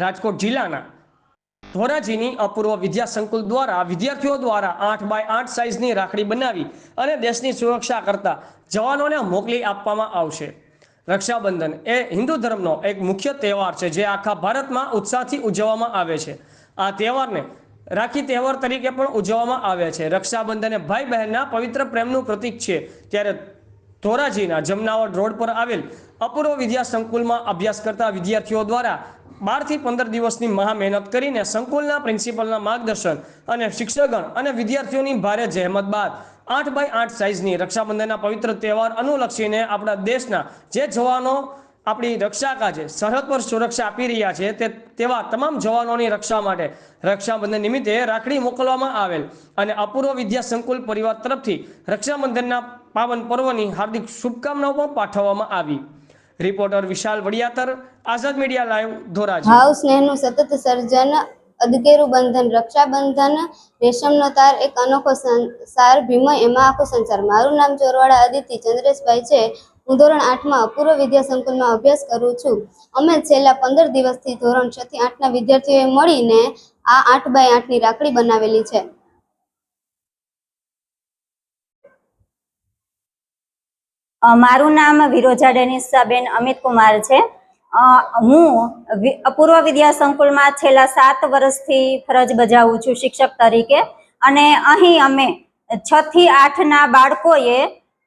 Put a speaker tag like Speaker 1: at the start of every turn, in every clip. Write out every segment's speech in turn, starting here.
Speaker 1: રાજકોટ જિલ્લાના ધોરાજીની અપૂર્વ વિદ્યા સંકુલ દ્વારા વિદ્યાર્થીઓ દ્વારા આઠ બાય આઠ સાઇઝની રાખડી બનાવી અને દેશની સુરક્ષા કરતા જવાનોને મોકલી આપવામાં આવશે. રક્ષાબંધન એ હિન્દુ ધર્મનો એક મુખ્ય તહેવાર છે જે આખા ભારતમાં ઉત્સાહથી ઉજવવામાં આવે છે. આ તહેવારને રાખી તહેવાર તરીકે પણ ઉજવવામાં આવે છે. રક્ષાબંધન એ ભાઈ બહેનના પવિત્ર પ્રેમનું પ્રતીક છે. ત્યારે ધોરાજીના જમનાવડ રોડ પર આવેલ અપૂર્વ વિદ્યા સંકુલમાં અભ્યાસ કરતા વિદ્યાર્થીઓ દ્વારા બારથી પંદર દિવસની મહા મહેનત કરીને સંકુલના પ્રિન્સિપલના માર્ગદર્શન અને શિક્ષકગણ અને વિદ્યાર્થીઓની ભારે જહેમત બાદ આઠ બાય આઠ સાઇઝની રક્ષાબંધનના પવિત્ર તહેવાર અનુલક્ષીને આપણા દેશના જે જવાનો આપણી રક્ષા કાજે સરહદ પર સુરક્ષા આપી રહ્યા છે તે તેવા તમામ જવાનોની રક્ષા માટે રક્ષાબંધન નિમિત્તે રાખડી મોકલવામાં આવેલ અને અપૂર્વ વિદ્યા સંકુલ પરિવાર તરફથી રક્ષાબંધનના પાવન પર્વની હાર્દિક શુભકામનાઓ પણ પાઠવવામાં આવી. Reporter Vishal Vadiyatar, Azad media live, Dhoraji.
Speaker 2: ભાવ સ્નેહનું સતત સર્જન અદકેરું બંધન, રક્ષાબંધન, રેશમનો તાર, એક અનોખો સંસાર ભીમય, એમાં આખો સંસાર. મારું નામ ચોરવાડા અદિતિ ચંદ્રેશભાઈ છે. હું ધોરણ આઠમાં અપૂર્વ વિદ્યા સંકુલમાં અભ્યાસ કરું છું. અમે છેલ્લા પંદર દિવસથી ધોરણ છથી આઠના વિદ્યાર્થીઓએ મળીને આ આઠ બાય આઠની રાખડી બનાવેલી છે.
Speaker 3: મારું નામ વિરોજા ડેનિસાબેન અમિત કુમાર છે હું અપૂર્વ વિદ્યા સંકુલમાં છેલ્લા સાત વર્ષથી ફરજ બજાવું છું શિક્ષક તરીકે. અને અહીં અમે છ થી આઠના બાળકોએ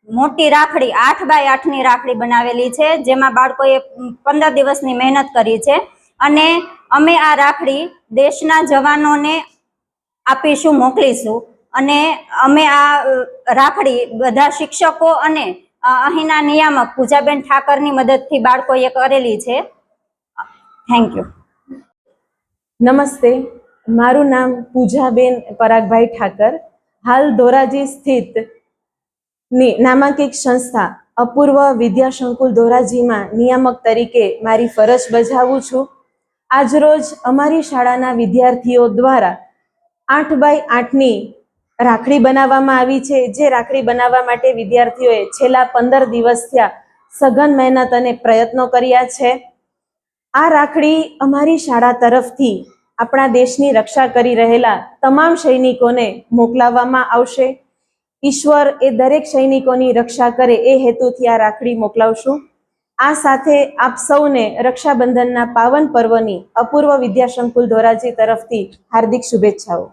Speaker 3: મોટી રાખડી, આઠ બાય આઠની રાખડી બનાવેલી છે, જેમાં બાળકોએ પંદર દિવસની મહેનત કરી છે. અને અમે આ રાખડી દેશના જવાનોને આપીશું, મોકલીશું. અને અમે આ રાખડી બધા શિક્ષકો અને અહીંના નિયામક પૂજાબેન ઠાકરની મદદથી બાળકોએ કરેલી છે. થેન્ક યુ
Speaker 4: નમસ્તે. મારું નામ પૂજાબેન પરાગભાઈ ઠાકર. હાલ ધોરાજી સ્થિત નામાંકિત સંસ્થા અપૂર્વ વિદ્યાસંકુલ ધોરાજીમાં નિયામક તરીકે મારી ફરજ બજાવું છું. આજરોજ અમારી શાળાના વિદ્યાર્થીઓ દ્વારા આઠ બાય આઠની રાખડી બનાવવામાં આવી છે. જે રાખડી બનાવવા માટે વિદ્યાર્થીઓએ છેલ્લા પંદર દિવસ થયા સઘન મહેનત અને પ્રયત્નો કર્યા છે. આ રાખડી અમારી શાળા તરફથી આપણા દેશની રક્ષા કરી રહેલા તમામ સૈનિકોને મોકલાવવામાં આવશે. ઈશ્વર એ દરેક સૈનિકોની રક્ષા કરે એ હેતુથી આ રાખડી મોકલાવશું. આ સાથે આપ સૌને રક્ષાબંધનના પાવન પર્વની અપૂર્વ વિદ્યાશંકુલ ધોરાજી તરફથી હાર્દિક શુભેચ્છાઓ.